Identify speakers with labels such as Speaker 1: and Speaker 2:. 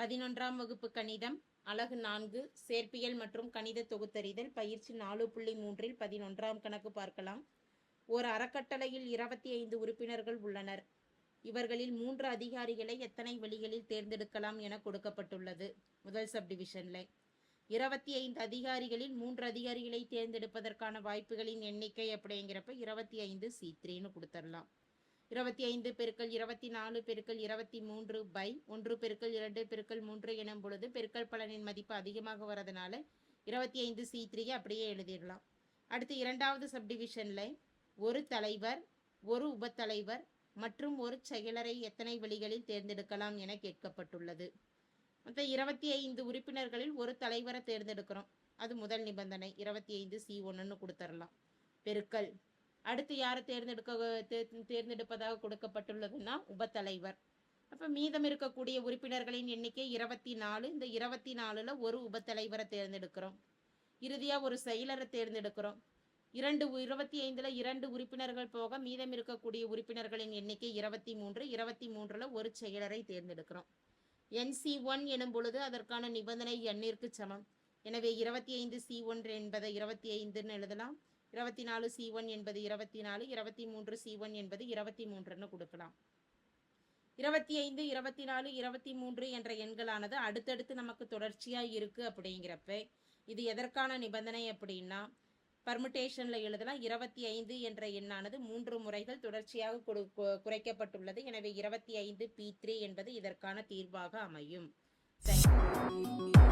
Speaker 1: பதினொன்றாம் வகுப்பு கணிதம் அழகு நான்கு சேர்ப்பியல் மற்றும் கணித தொகுத்தறிதல் பயிற்சி நாலு புள்ளி மூன்றில் பதினொன்றாம் கணக்கு பார்க்கலாம். ஒரு அறக்கட்டளையில் இருபத்தி ஐந்து உறுப்பினர்கள் உள்ளனர். இவர்களில் மூன்று அதிகாரிகளை எத்தனை வழிகளில் தேர்ந்தெடுக்கலாம் என கொடுக்கப்பட்டுள்ளது. முதல் சப்டிவிஷன்ல. இருபத்தி ஐந்து அதிகாரிகளில் மூன்று அதிகாரிகளை தேர்ந்தெடுப்பதற்கான வாய்ப்புகளின் எண்ணிக்கை அப்படிங்கிறப்ப இருபத்தி ஐந்து சி த்ரீன்னு கொடுத்துடலாம். இருபத்தி ஐந்து பெருக்கள் இருபத்தி நாலு பெருக்கள் இருபத்தி மூன்று பை ஒன்று பெருக்கல் இரண்டு பெருக்கல் மூன்று எனும் பொழுது பெருக்கல் பலனின் மதிப்பு அதிகமாக வரதுனால இருபத்தி ஐந்து சி த்ரீயை அப்படியே எழுதிடலாம். அடுத்து இரண்டாவது சப்டிவிஷனில் ஒரு தலைவர் ஒரு உபத்தலைவர் மற்றும் ஒரு செயலரை எத்தனை வழிகளில் தேர்ந்தெடுக்கலாம் என கேட்கப்பட்டுள்ளது. மொத்தம் இருபத்தி ஐந்து உறுப்பினர்களில் ஒரு தலைவரை தேர்ந்தெடுக்கிறோம். அது முதல் நிபந்தனை. இருபத்தி ஐந்து சி ஒன்றுன்னு கொடுத்துடலாம் பெருக்கல். அடுத்து யாரை தேர்ந்தெடுக்க தேர்ந்தெடுப்பதாக கொடுக்கப்பட்டுள்ளதுன்னா உபத்தலைவர். அப்போ மீதம் இருக்கக்கூடிய உறுப்பினர்களின் எண்ணிக்கை இருபத்தி நாலு இந்த இருபத்தி நாலில் ஒரு உபத்தலைவரை தேர்ந்தெடுக்கிறோம். இறுதியாக ஒரு செயலரை தேர்ந்தெடுக்கிறோம். இரண்டு இருபத்தி ஐந்தில் இரண்டு உறுப்பினர்கள் போக மீதம் இருக்கக்கூடிய உறுப்பினர்களின் எண்ணிக்கை இருபத்தி மூன்று இருபத்தி மூன்றுல ஒரு செயலரை தேர்ந்தெடுக்கிறோம். என்சி ஒன் எனும் பொழுது அதற்கான நிபந்தனை எண்ணிற்கு சமம். எனவே இருபத்தி ஐந்து சி ஒன்று என்பதை இருபத்தி ஐந்துன்னு எழுதலாம். இருபத்தி நாலு சி ஒன் என்பது இருபத்தி நாலு இருபத்தி மூன்று சி ஒன் என்பது இருபத்தி மூன்றுன்னு கொடுக்கலாம். இருபத்தி ஐந்து இருபத்தி நாலு இருபத்தி மூன்று என்ற எண்களானது அடுத்தடுத்து நமக்கு தொடர்ச்சியா இருக்கு அப்படிங்கிறப்ப இது எதற்கான நிபந்தனை அப்படின்னா பர்முட்டேஷனில் எழுதலாம் இருபத்தி ஐந்து என்ற எண்ணானது மூன்று முறைகள் தொடர்ச்சியாக கொடு- குறைக்கப்பட்டுள்ளது. எனவே இருபத்தி ஐந்து பி த்ரீ என்பது இதற்கான தீர்வாக அமையும். Thank you.